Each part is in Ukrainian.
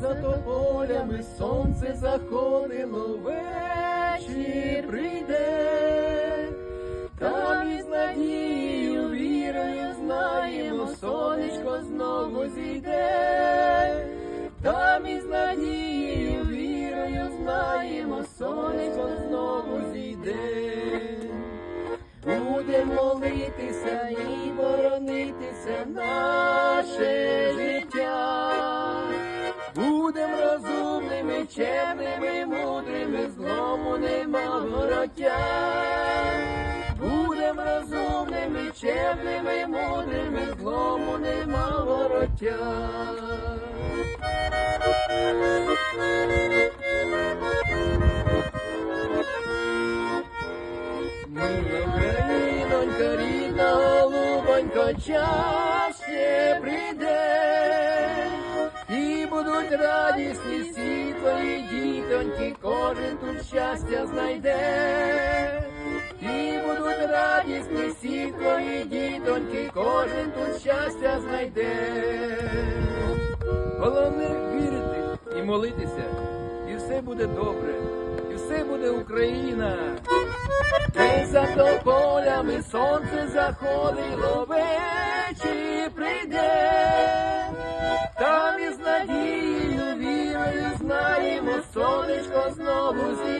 за тополями сонце заходило, вечір прийде, там із надією, вірою знаємо, сонечко знову зійде, там із надією, вірою знаємо, сонечко знову зійде. Будем молитися і боронитися наше розумними, чемними, мудрими, злому нема вороття. Будем розумними, чемними, мудрими, злому нема вороття. Українонька, рідна голубонько, час прийде, будуть радісні всі твої дітоньки, кожен тут щастя знайде, і будуть радісні всі твої дітоньки, кожен тут щастя знайде. Головне вірити і молитися, і все буде добре, і все буде Україна. Десь за тополями сонце заходило, вечір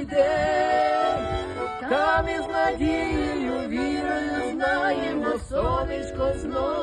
знову там із надією, вірою знаємо, сонечко зійде.